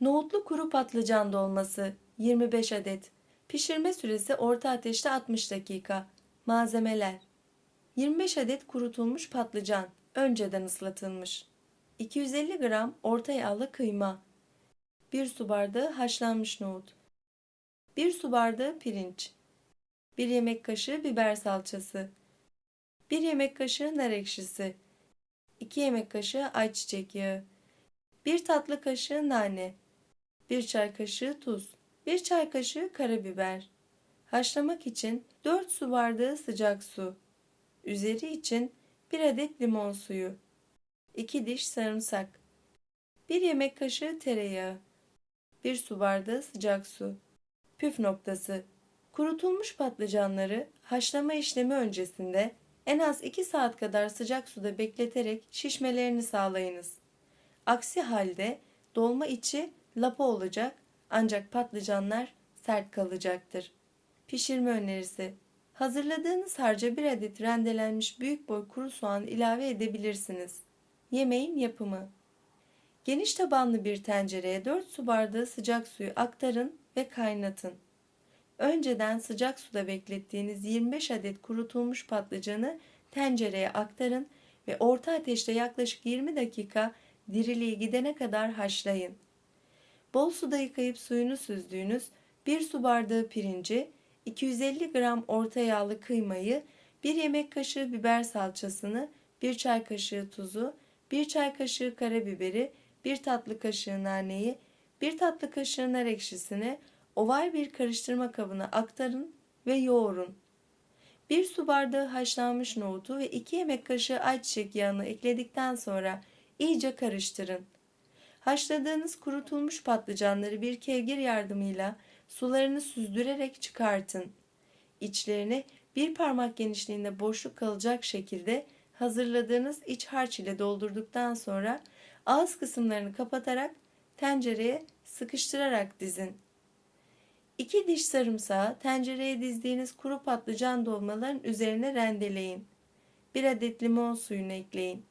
Nohutlu kuru patlıcan dolması 25 adet. Pişirme süresi orta ateşte 60 dakika. Malzemeler 25 adet kurutulmuş patlıcan, önceden ıslatılmış. 250 gram orta yağlı kıyma. 1 su bardağı haşlanmış nohut. 1 su bardağı pirinç. 1 yemek kaşığı biber salçası. 1 yemek kaşığı nar ekşisi. 2 yemek kaşığı ayçiçek yağı. 1 tatlı kaşığı nane. 1 çay kaşığı tuz. 1 çay kaşığı karabiber. Haşlamak için 4 su bardağı sıcak su. Üzeri için 1 adet limon suyu. 2 diş sarımsak. 1 yemek kaşığı tereyağı. 1 su bardağı sıcak su. Püf noktası. Kurutulmuş patlıcanları haşlama işlemi öncesinde en az 2 saat kadar sıcak suda bekleterek şişmelerini sağlayınız. Aksi halde dolma içi lapa olacak ancak patlıcanlar sert kalacaktır. Pişirme önerisi. Hazırladığınız harca bir adet rendelenmiş büyük boy kuru soğan ilave edebilirsiniz. Yemeğin yapımı. Geniş tabanlı bir tencereye 4 su bardağı sıcak suyu aktarın ve kaynatın. Önceden sıcak suda beklettiğiniz 25 adet kurutulmuş patlıcanı tencereye aktarın ve orta ateşte yaklaşık 20 dakika diriliği gidene kadar haşlayın. Bol suda yıkayıp suyunu süzdüğünüz 1 su bardağı pirinci, 250 gram orta yağlı kıymayı, 1 yemek kaşığı biber salçasını, 1 çay kaşığı tuzu, 1 çay kaşığı karabiberi, 1 tatlı kaşığı naneyi, 1 tatlı kaşığı nar ekşisini oval bir karıştırma kabına aktarın ve yoğurun. 1 su bardağı haşlanmış nohutu ve 2 yemek kaşığı ayçiçek yağını ekledikten sonra iyice karıştırın. Haşladığınız kurutulmuş patlıcanları bir kevgir yardımıyla sularını süzdürerek çıkartın. İçlerini bir parmak genişliğinde boşluk kalacak şekilde hazırladığınız iç harç ile doldurduktan sonra ağız kısımlarını kapatarak tencereye sıkıştırarak dizin. 2 diş sarımsağı tencereye dizdiğiniz kuru patlıcan dolmaların üzerine rendeleyin. 1 adet limon suyunu ekleyin.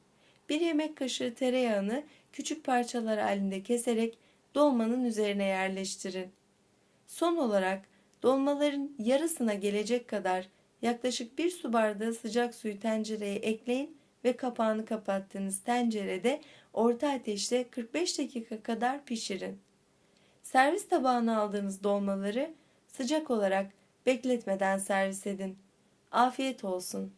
1 yemek kaşığı tereyağını küçük parçalar halinde keserek dolmanın üzerine yerleştirin. Son olarak dolmaların yarısına gelecek kadar yaklaşık 1 su bardağı sıcak suyu tencereye ekleyin ve kapağını kapattığınız tencerede orta ateşte 45 dakika kadar pişirin. Servis tabağına aldığınız dolmaları sıcak olarak bekletmeden servis edin. Afiyet olsun.